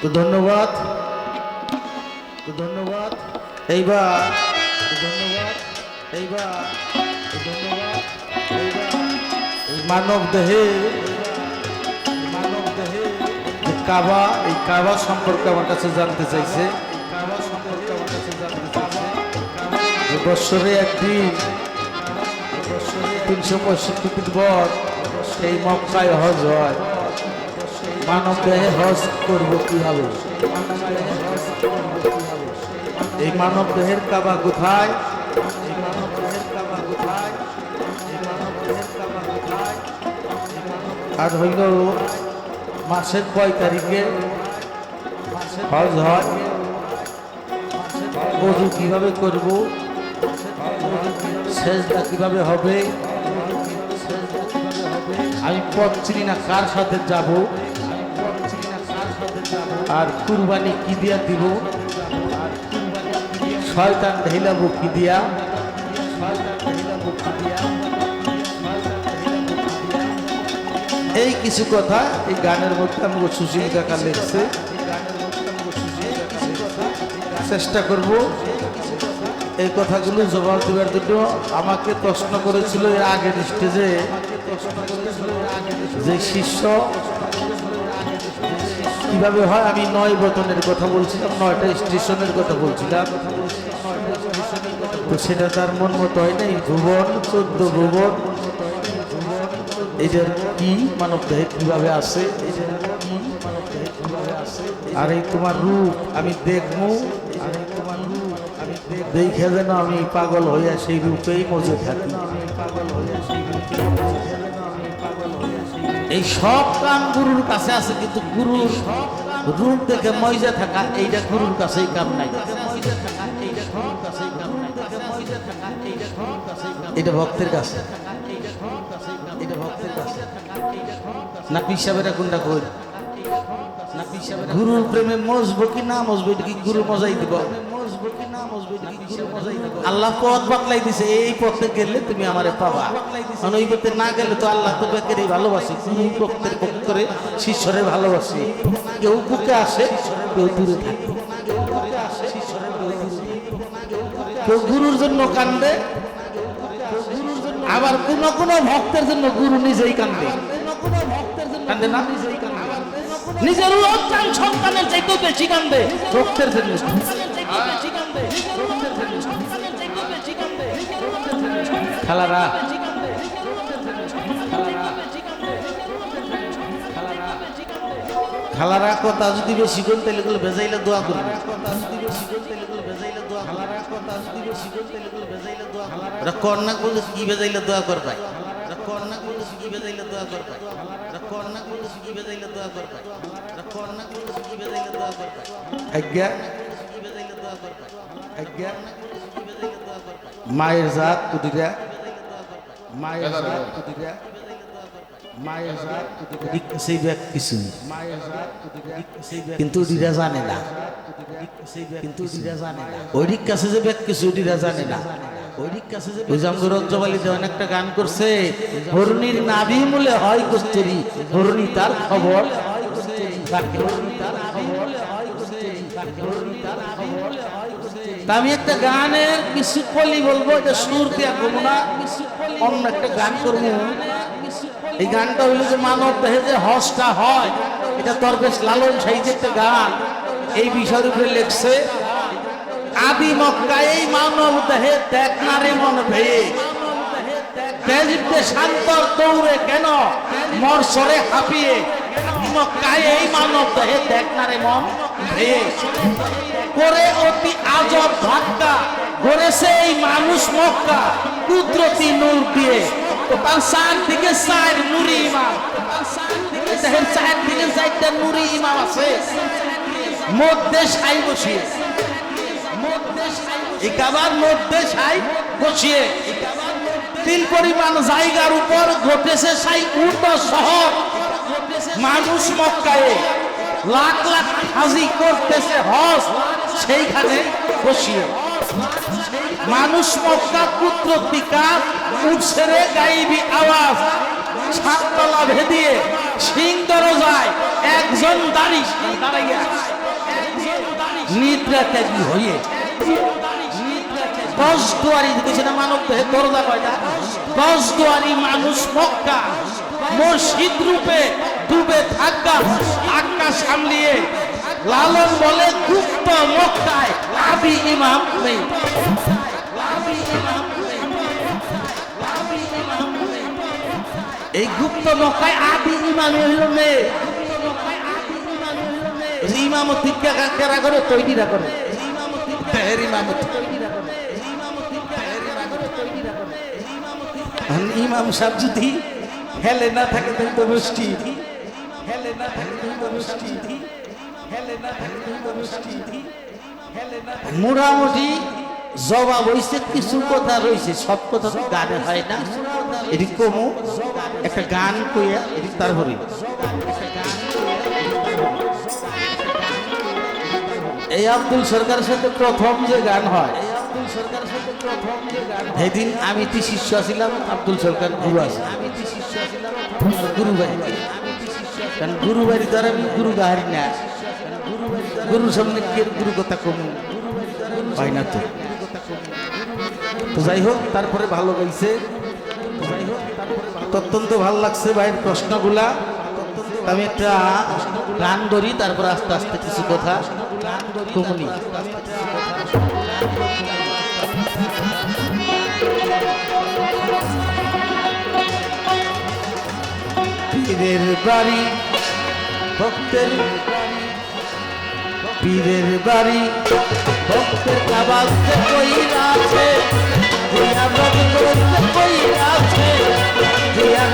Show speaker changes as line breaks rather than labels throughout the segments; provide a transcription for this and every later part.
তো ধন্যবাদ। তো ধন্যবাদ। এইবার ধন্যবাদ। এইবার ধন্যবাদ। এই মানব দেহে মানব দেহে কাবা, এই কাবা সম্পর্কে আমার কাছে জানতে চাইছে। কাবা সম্পর্কে আমার কাছে জানতে চাইছে। বৎসরে একদিন তিনশো পঁয়ষট্টি পর সেই মক্কায় হজ হয়। মানব দেহে হজ করব কীভাবে? এই মানব দেহের কাবা কোথায়? এই মানব দেহের কাবা কোথায়? এই মানব দেহের কাবা কোথায়? আর হইল মাসের কয় তারিখে? হজ হয়। অজু কীভাবে করব? সেজদা কীভাবে হবে? আমি পথ চিনি না কার সাথে যাব। আর কুরবানি কি দিয়া দিব? আর শয়তান ঢেলাবো কি দিয়া? এই কিছু কথা এই গানের মধ্যে আমাকে সুশীল কাকা লিখছে। চেষ্টা করব। এই কথাগুলো জবাব দেওয়ার জন্য আমাকে প্রশ্ন করেছিল এর আগের স্টেজে যে শিষ্য কীভাবে হয়? আমি নয় বেতনের কথা বলছিলাম, নয়টা স্টেশনের কথা বলছিলাম। তো সেটা তার মন মতো হয় নাই। ভুবন, চোদ্দ ভুবন। এটার কি মানব দেহে কীভাবে আসে আর এই তোমার রূপ আমি দেখব। আর তোমার রূপ আমি দেখে যেন আমি পাগল হইয়া সেই রূপেই মজে থাকি। এই সব কাম গুরুর কাছে আছে, কিন্তু গুরুর রূপ দেখে মজা থাকা, এইটা গুরুর কাছেই কাম নাই। এটা ভক্তের কাছে। এটা ভক্তের কাছে। না পিসাবেরা কোনটা কই না পিসাবেরা গুরুর প্রেমে মজবো কি না মজবো, এটা কি গুরু মজাই দিব? আল্লাহ পথ বাকলাই দিছে এই পথে গেলে তুমি আমারে পাবা। কারণ ওই পথে না গেলে তো আল্লাহ তো বেকেরই ভালোবাসি কোন ভক্তের ভক্তরে শিষ্যরে ভালোবাসি। কেউ বুকে আসে কেউ দূরে থাকে। কেউ গুরুর জন্য কান্দে। আবার কোন কোন ভক্তের জন্য গুরু নিজেই কান্দে। কান্দে না? নিজের লজ্জান সন্তানের চাইতে বেশি কান্দে। ভক্তের জন্য। খালারা খালারা কথা যদি বেশি কোন, তাহলে গুলো ভেজাইলে দোয়া করবে। কন্যা বলতে কি বেজাইলে দোয়া করবে? কন্যা বলতে কি বেজাইলে দোয়া করবে? কন্যা বলতে কি বেজাইলে দোয়া করবে? কন্যা বলতে কি বেজাইলে দোয়া করবে? আজ্ঞা মায়ের জাত কুদিরা মায়ের জাত কুদিরা মায়ের জাত কুদিরা সেই ব্যাগ কিছু মায়ের জাত কুদিরা কিন্তু ডিরা জানে না। কিন্তু ডিরা জানে না। ওইদিক কাছে যে ব্যাগ কিছু ডিরা জানে না। ওইদিক কাছে যে ওই জামগুর রজ্জবালি দেওয়ান একটা গান করছে। হরুণীর নাভি মূলে হয় কস্তুরি হরুণী তার খবর। রাখে। আমি একটা গানের কিছু কলি বলব, এটা সুর দিয়া করব না। অন্য একটা গান করব। এই গানটা হইল যে মানব দেহে যে হসটা হয়, এটা দরবেশ লালন সাহিত্যের একটা গান। এই বিষয়ের উপরে লেখছে, আদি মক্কা এই মানব দেহে দেখ না রে মন ভেয়ে। তেজিতে শান্তর দৌড়ে কেন মরসরে হাঁপিয়ে? মক্কায় এই মানব দেহে দেখ না রে মন ভেয়ে। করে অতি আজব ধাক্কা করেছে এই মানুষ মক্কা, কুদরতি নূর দিয়ে। চার দিকে চার চার নুরি ইমাম তিন পরিমাণ জায়গার উপর ঘটেছে সাই উট শহর। মানুষ মক্কায়। লাখ লাখ হাজি করতেছে হজ। সেইখানে বসিয়ে। মানুষ মক্কা পুত্র টিকা উঠছে রে গাইবি আওয়াজ। ছাদতলা ভেদিয়ে সিং দরজায় একজন দাঁড়ি দাঁড়াইয়া নিদ্রা ত্যাগী হয়ে। দশ দুয়ারি দেখেছে না মানব দেহে দরজা কয়টা? দশ দুয়ারি মানুষ মক্কা। মসজিদ রূপে ডুবে থাকা আক্কা সামলিয়ে লালন বলে গুপ্ত মক্কায় আবি ইমাম নেই। এই গুপ্ত মক্কায় আদি ইমাম হইল মেয়ে কেরা করে? তৈরিরা করে। ইমাম সাহেব যদি হেলে না থাকে তাহলে তো বৃষ্টি হেলে না থাকে তাহলে তো বৃষ্টি মোটামুটি জবাব হইছে, কিছু কথা রয়েছে সব কথা তো গানে হয় না। এটি কমু, একটা গান কইয়া তারপরে এই আব্দুল সরকারের সাথে প্রথম যে গান হয়, সেদিন আমি তি শিষ্য ছিলাম আব্দুল সরকার গুরু আছে। গুরু বাড়ি কারণ গুরু বাড়ি দ্বারা আমি গুরু গাহারি না। গুরুর সামনে কে গুরু কথা কম? পাই না তো। তো যাই হোক, তারপরে ভালো তারপরে অত্যন্ত ভালো লাগছে ভাইয়ের প্রশ্নগুলা। আমি একটা গান ধরি, তারপর আস্তে আস্তে কিছু কথা কমনি। পীরের বাড়ি, ভক্তের পীরের বাড়ি। ভক্তের কাবাসে কইরা আছে জিয়া ভক্তের করতে কইরা আছে দিয়া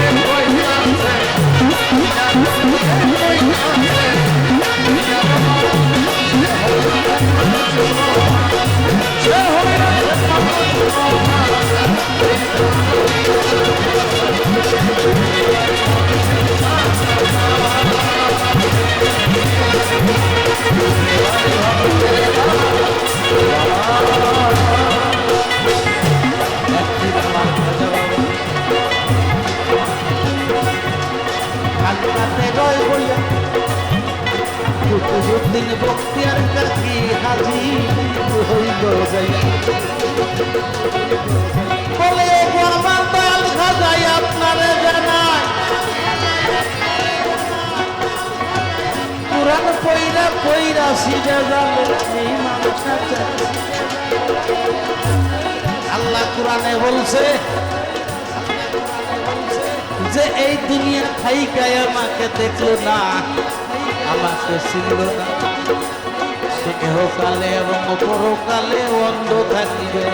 Thank you. Thank you. আল্লাহ কোরআনে বলছে যে এই দুনিয়া থাইকায় আমাকে দেখল না, আমাকে চিনল না। সে কেহকালে এবং পরকালে অন্ধ থাকিবে।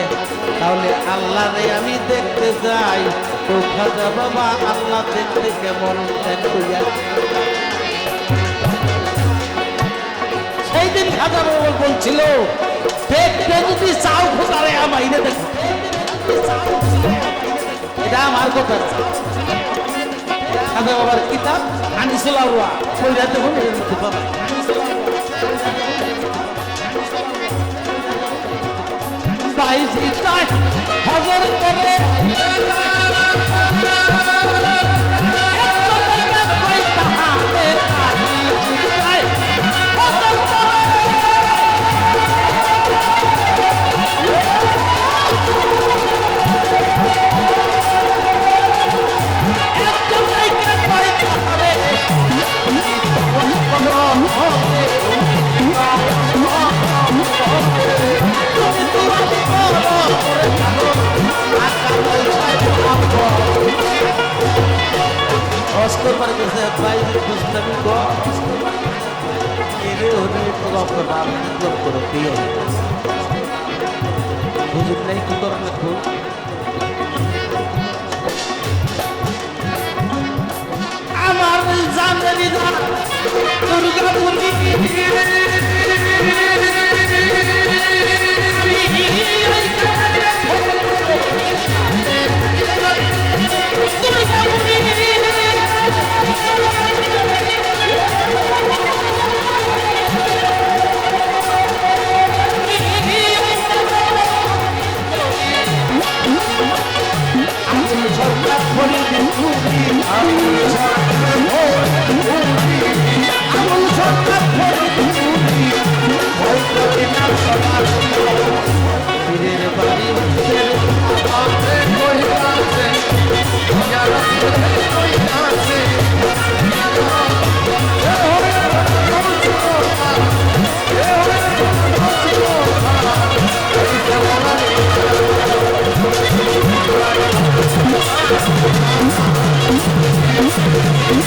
তাহলে আল্লাহরে আমি দেখতে যাই। তো খাজা বাবা আল্লাহ দেখতে কেমন? দেন খাজা বাবা বলছিল যদি চাও খোঁজারে আমাইরে এটা আমার কথা। খাজা বাবার কিতাব আনিসুল বাইশ হজর করে পারে বাইশ বুঝতামি গো এরে হলে তো গপ নাম গপ করো, প্রিয়। বুঝুক নাই কি করো না খুব আমার জানেনি না, দুর্গা মুরগি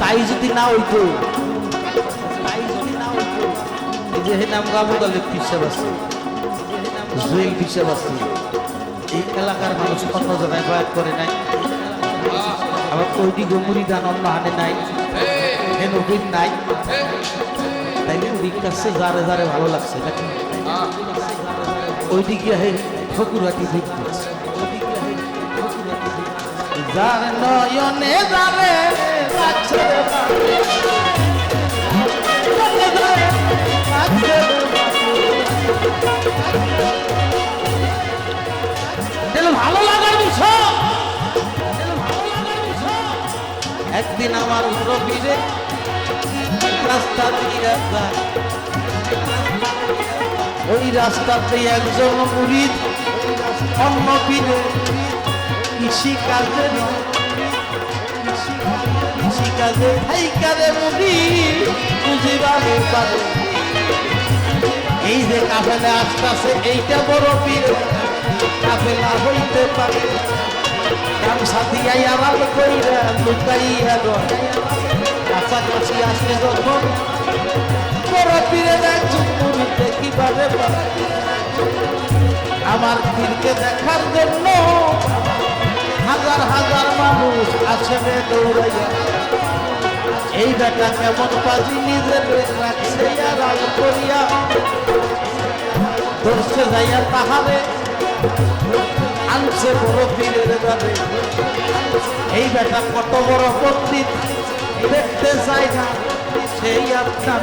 তাই যদি না হইতো তাই যে হে নাম গাবো গেলে পিসাব আছে। জুয়েল পিসাব আছে, এই এলাকার মানুষ অন্য জায়গায় বয়াত করে নাই? আবার ওইটি গমুরি গান অন্য নাই, হে নবীন নাই। তাইলে ওদিক কাছে যারে যারে ভালো লাগছে, নাকি? ওইদিকে হে ফকুরাটি দেখতেছে যার নয়নে ভালো লাগার একদিন আমার রবিরে রাস্তা ওই রাস্তাতে একজন মুরিদ অন্য পীরে কৃষি কাজে কাজে ভাইকারে মুড়ি বুঝিবারে পারে এই যে কাফেলা আসতেছে, এইটা বড় পীর। কাফেলা হইতে পারে। গামছা দিয়া আড়াল কইরা লুকাইয়া কাছাকাছি আসলে যখন, বড় পীরে একজন মুড়িতে কীভাবে পারে আমার পীরকে দেখার জন্য হাজার হাজার মানুষ দৌড়াইয়া। এই বেটা কেমন পাজি নিজের রাখছে করিয়া। ধরছে যাইয়া তাহারে, আনছে বড় পীরের দ্বারে এই বেটা কত বড় পণ্ডিত দেখতে চাই না সেই আপনার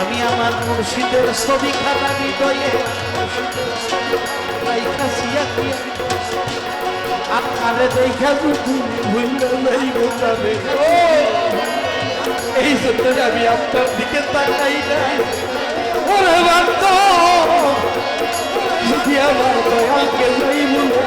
আমি আমার মুর্শিদের ছবি খাতা হৃদয়ে আপনারে দেখা ভুল এই জন্য আমি আপনার দিকে তাকাই না ওরে যদি আমার দয়াকে নাই মনে